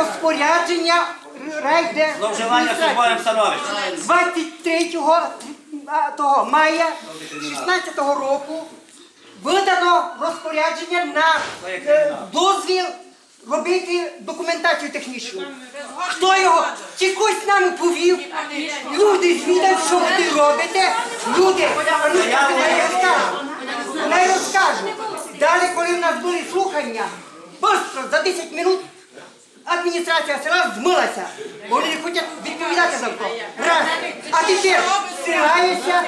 розпорядження райде Зловживання службовим становищем. 23 того мая 16 року видано розпорядження на е, дозвіл робити документацію технічну. Хто його? Чи хтось нам повів? Люди звідають, що ви робите. Люди, ну, не розкажу. Не розкажу. Далі, коли в нас були слухання, быстро, за 10 минут адміністрація села змилася. Вони не хочуть відповідати за то. Раз. А тепер силається,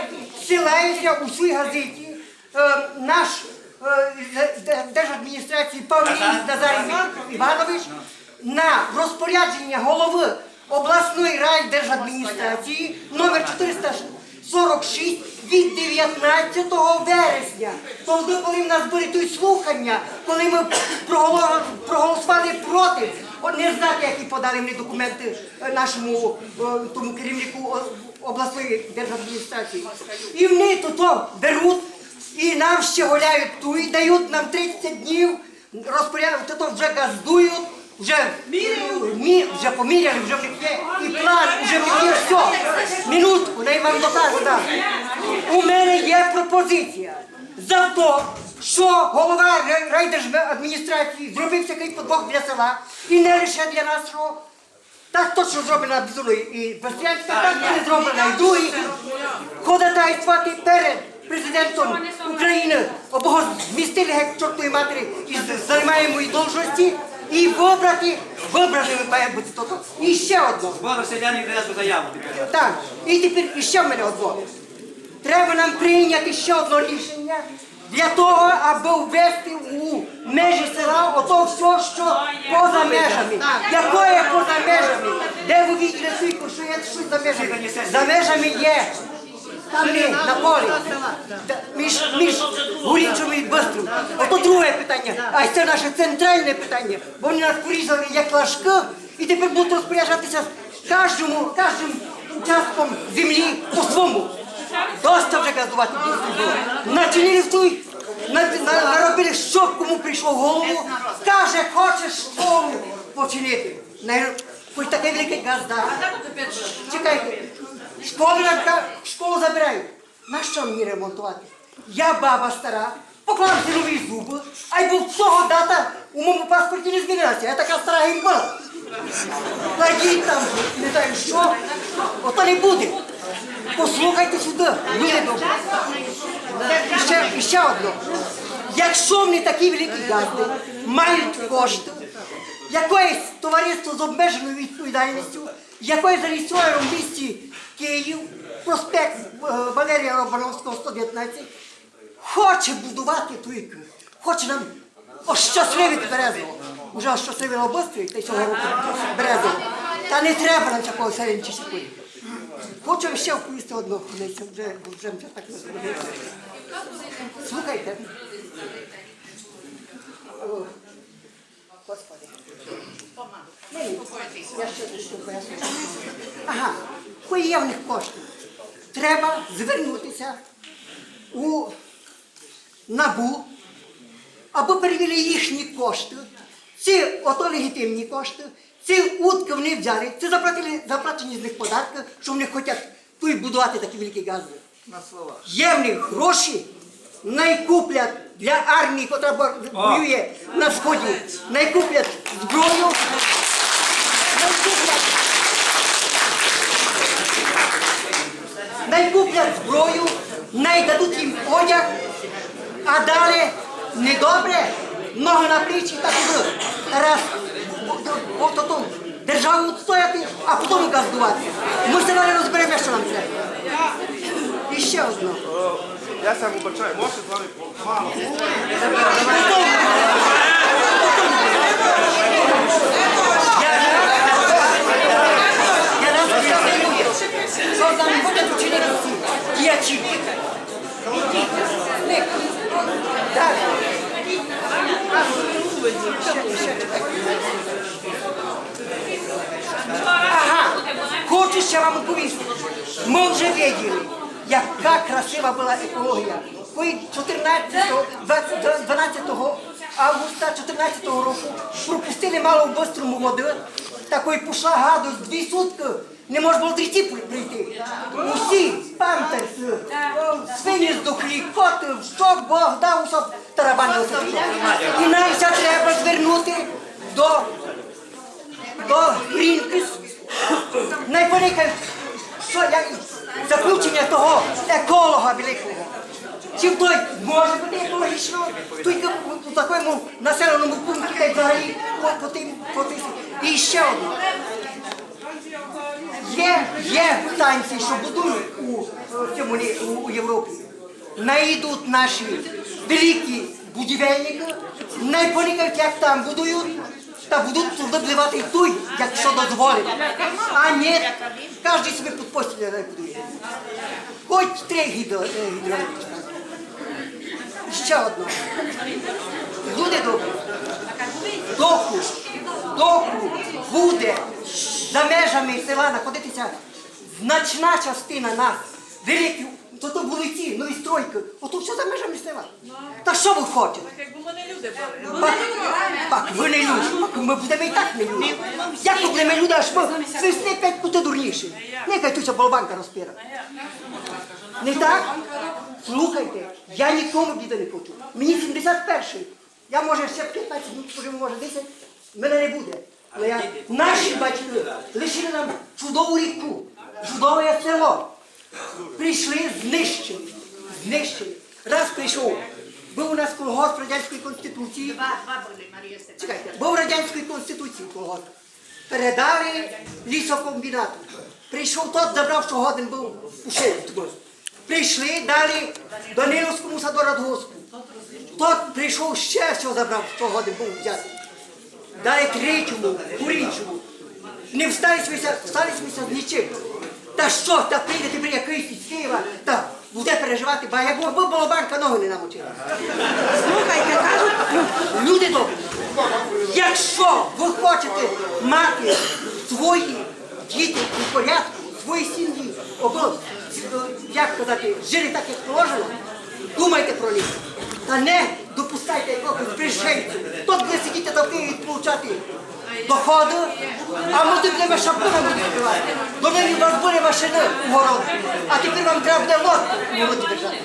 силається у своїй газеті е, наш е, держадміністрації Павлін Назарій Іванович на розпорядження голови обласної райдержадміністрації номер 446 від 19 вересня. Коли в нас були тут слухання, коли ми проголосували проти, от не знати, які подали мені документи нашому тому керівнику обласної держадміністрації. І вони тут о беруть і нам ще гуляють ту і дають нам 30 днів, розпоряджають, то вже газдують, вже, мі, вже поміряли, вже є і план, вже є все. Минутку, дай вам докажу. У мене є пропозиція за те, що голова райдержадміністрації зробив такий подбог для села, і не лише для нас, що так точно зроблена Бзули і Бастянська, так буде зроблена і другі. Ходатайствувати перед президентом України, обого змістили геть чортої матері із займаємої должності і вибрати, вибраними має бути то. І ще одно. Збору селян відразу заяву. тепер. Так, і тепер іще в мене одно. Треба нам прийняти ще одне рішення для того, аби ввести у межі села ото все, що поза межами. Якое поза межами? Де ви тільки, що є щось за межами? За межами є. Там на полі. Між, між Гурінчем і Бистрим. Ото друге питання. А це наше центральне питання. Бо вони нас порізали як лашки і тепер будуть розпоряджатися кожним участком землі по-своєму. Доста вже газувати було. Начинили в той, на- на- наробили, що кому прийшло в голову. Каже, хочеш школу починити. Не- Хоч таке велике газда. Чекайте, школу, забирають. На що мені ремонтувати? Я баба стара, поклав нові зуби, а й був цього дата у моєму паспорті не змінилася. Я така стара і була. Кладіть там, не знаю що, ото не буде. Послухайте сюди, люди. Ще, ще одно. Якщо вони такі великі газди мають кошти, якоїсь товариство з обмеженою відповідальністю, яке зареєстровано в місті Київ, проспект е, Валерія Робановського, 119, хоче будувати туйки, хоче нам ощасливити Березово. Уже ощасливило Бистрий, та й цього року Березово. Та не треба нам такого селенчі сякої. Хочу ще оповісти одну хвилицю, вже, вже вже так не зробили. Слухайте. Господи. Ні, Я ще дещо поясню. Ага, кої є в них кошти. Треба звернутися у НАБУ, або перевели їхні кошти. Ці ото легітимні кошти, ці утки вони взяли, це заплатили, заплачені з них податки, що вони хочуть тут будувати такі великі гази. На слова. Є в них гроші, найкуплять для армії, яка воює на сході, найкуплять зброю, найкуплять, найкуплять зброю, найдадуть їм одяг, а далі недобре, ноги на плечі так і. Раз, от ото державу відстояти, а потім газдувати. Ми все далі розберемо, що нам треба. І ще одно. Я сам вибачаю, можете з вами мало. Я нас пояснюю, що вчинити ці діячі. Так. Ще, ще чекайте. Ага, хочу ще вам оповісти. Ми вже виділи, яка красива була екологія. коли 14, 12 августа 14 року пропустили мало в бистрому води, такої пішла гадость, дві сутки не можна було трійти прийти. Усі, памперси, о, свині здохлі, коти, що Бог дав, щоб тарабанилося. І нам все треба звернути до до Greenpeace. Як заключення того еколога великого. Чи той може бути екологічно, тільки у такому населеному пункті, та й взагалі по, тим, по. І ще одне. Є, є станції, що будують у, цьому, у, у Європі. Найдуть наші великі будівельники, найполікають, як там будують, та будуть туди вливати той, якщо дозволить. А ні, кожен собі під постіль будує. Хоч три гідро, е. Ще одно. Люди добрі. Доку, доку буде за межами села знаходитися значна частина нас. Великі, то то вулиці, нові стройки. Ото все за межами села. Та що ви хочете? Якби ми не люди були. Пак, пак, ви не люди. Пак, Ми будемо і так не люди. Як ми будемо люди, аж ми свисни п'ять кути дурніші. Нехай туся болбанка розпіра. Не так? Слухайте, я нікому біди не хочу. Мені 71-й. Я може ще 15 минут поживу, може 10. Мене не буде. Але я, наші батьки лишили нам чудову ріку, чудове село. Прийшли, знищили. Знищили. Раз прийшов. Був у нас колгосп Радянської Конституції. Чекайте, був Радянської Конституції колгосп. Передали лісокомбінату. Прийшов тот, забрав, що годин був у. Прийшли, далі Даниловському садорадгоспу. Тот прийшов ще, що забрав, що годин був взяти. Далі третьому, курінчому. Не всталися, всталися з нічим. Та що, та прийде тепер якийсь із Києва, та буде переживати, бо якби було банка, ноги не намочила. Слухайте, кажуть, люди добрі, якщо ви хочете мати свої діти у порядку, свої сім'ї, або, як казати, жили так, як положено, думайте про них. Та не допускайте якогось пришельців. Тут буде сидіти Києві і получати доходи, а ми тут будемо шапками буде співати. До мене у вас були машини у город, а тепер вам треба буде лодку держати.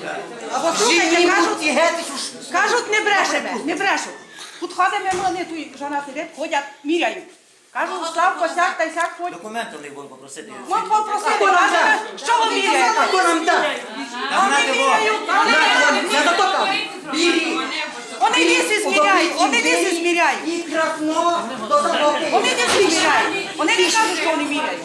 Або слухайте, кажуть, будьте геть, уж кажуть, не брешемо, не брешуть. Тут ходимо, вони тут жона сидять, ходять, міряють. Кажуть, Славко, сяк та й сяк ходь. Документи не буду попросити. От хто нам кажуть, дасть? що ви міряєте? Хто нам дасть? Вони міряють, вони міряють. Я зато кажу, бери. Вони ліси зміряють, вони ліси зміряють. І крапно до заводи. Вони ліси зміряють. Вони не кажуть, що вони міряють.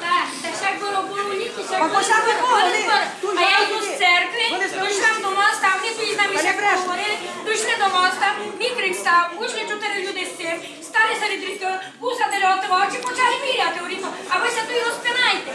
Так, так як було було у них, так було А я йду з церкви, дійшла до моста, вони тут з нами Вони ще брешуть. поговорили, дійшли до моста, мікрик став, вийшли чотири люди з цим, стали серед рідко, усадили от очі, почали міряти у ріку, а ви се тут і розпинайте.